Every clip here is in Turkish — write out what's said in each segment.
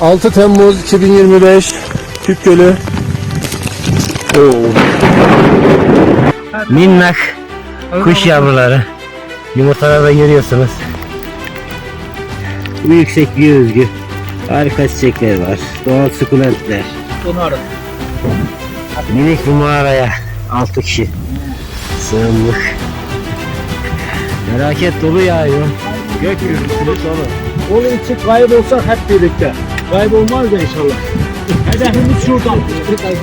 6 Temmuz 2025 Tüp Gölü. Oo. Minnak kuş yavruları. Yumurtalarda görüyorsunuz. Bu yüksekliğe özgü. Harika çiçekler var. Doğal sukulentler. Minik bir mağaraya 6 kişi sığındık. Felaket dolu yağıyor. Gök gürültülü dolu. Onun için kaybolsak hep birlikte. Kaybolmaz da inşallah. Hedefimiz şuradan.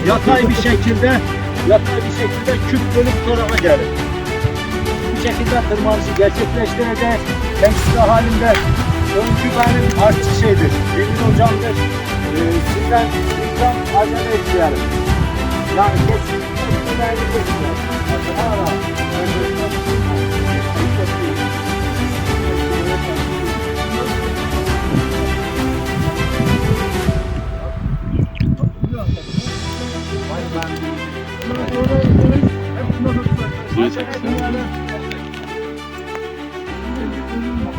Yatay bir şekilde yatay bir şekilde küp bu tarafa gelir. Bu şekilde tırmanışı gerçekleştireceğiz. Tekstil halinde öncü benim artık şeydir. Emin hocamdır. Ee, sizden, sizden acele etmeyelim. Yani kesinlikle ileride geçmeyelim. Ha, ha.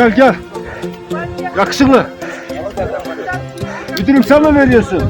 Gel gel. Yakışıklı. Müdürüm sen mi veriyorsun?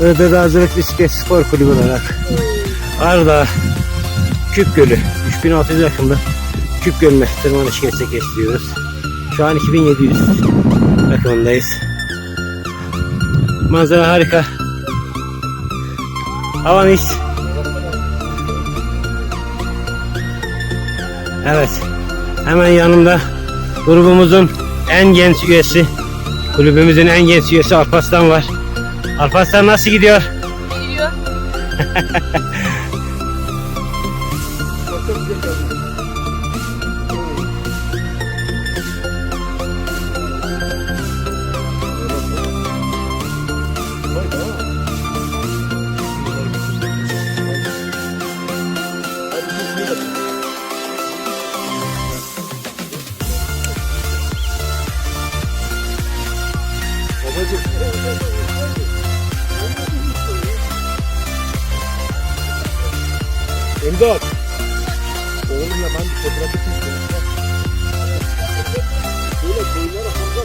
Iğdır Hazırlık Bisiklet Spor Kulübü olarak Arda Küp Gölü 3600 rakımda Küp Gölü'ne tırmanış gerçekleştiriyoruz. Şu an 2700 rakımındayız. Manzara harika. Hava mis. Evet. Hemen yanımda grubumuzun en genç üyesi, kulübümüzün en genç üyesi Alparslan var. Alparslan nasıl gidiyor? Gidiyor. İmdat. Oğlumla ben bir fotoğrafı çektim. Böyle koyunlara hamza.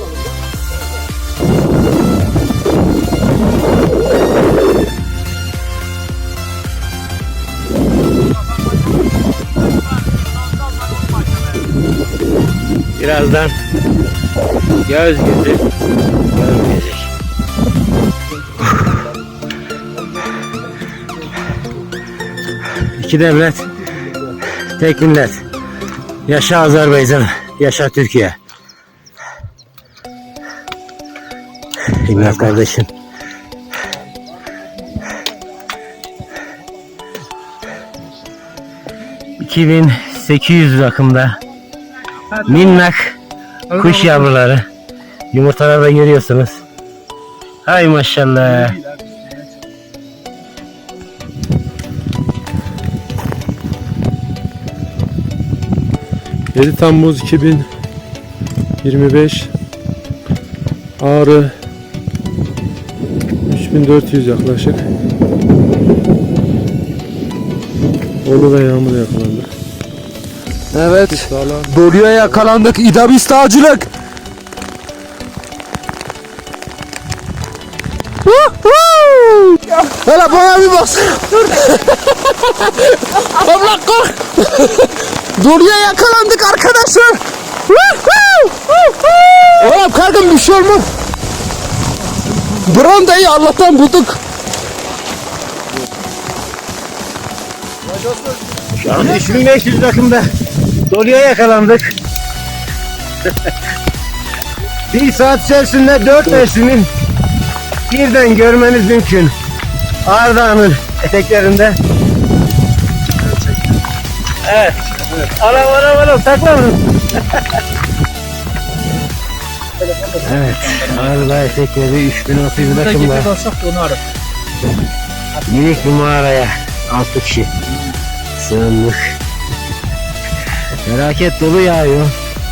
Birazdan göz gözü görmeyecek. İki devlet, tek millet. Yaşa Azerbaycan, yaşa Türkiye. İmdat kardeşim. ...2800 rakımda... ...minnak... ...kuş yavruları... ...yumurtaları da görüyorsunuz... ...hay maşallah... 7 Temmuz 2025 Ağrı 3400 yaklaşık Olu ve Yağmur'a yakalandık. Evet. Doluya yakalandık. İdabist avcılık. Woohoo! Hele bana bir bak. Allah kork. Doluya yakalandık arkadaşlar. Woohoo! Woohoo! Oğlum kalkın bir şey olmaz. Brandayı Allah'tan bulduk. Şu an 3500 rakımda... ...doluya yakalandık... ...bir saat içerisinde dört mevsimin... ...birden görmeniz mümkün... ...Ardahan'ın eteklerinde... Evet. Alam alam alam saklanın. evet. Arda etekleri 3600 rakımda. Minik bir mağaraya 6 kişi sığındık. Felaket dolu yağıyor.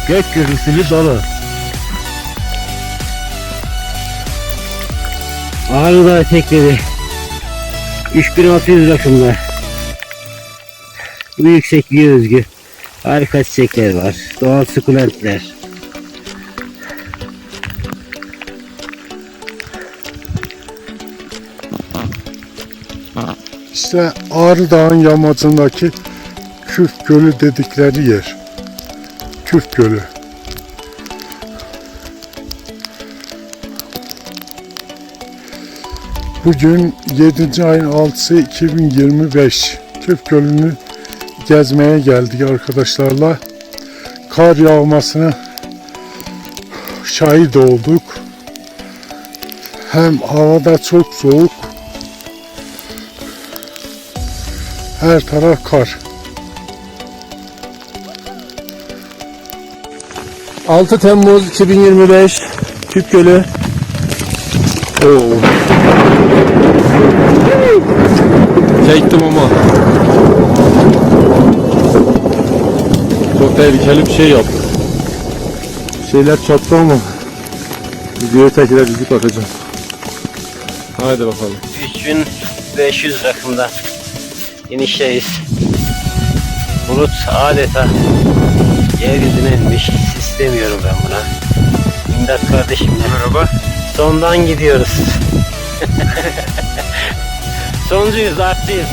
Gök gürültülü dolu. Ağrı'da etekleri 3600 rakımda. Bu yüksekliğe özgü harika çiçekler var. Doğal sukulentler. İşte Ağrı Dağı'nın yamacındaki Küf Gölü dedikleri yer. Küf Gölü. Bugün 7. ayın 6'sı 2025. Küf Gölü'nü gezmeye geldik arkadaşlarla. Kar yağmasına şahit olduk. Hem havada çok soğuk Her taraf kar. 6 Temmuz 2025 Tüp Gölü. Oo. Çektim ama. Çok tehlikeli bir şey yaptım. Şeyler çattı ama. Videoya tekrar yüzük atacağım. Haydi bakalım. 3500 rakımda inişteyiz. Bulut adeta yeryüzüne inmiş. İstemiyorum ben buna. İmdat kardeşim. Merhaba. Sondan gidiyoruz. Soncuyuz, artçıyız.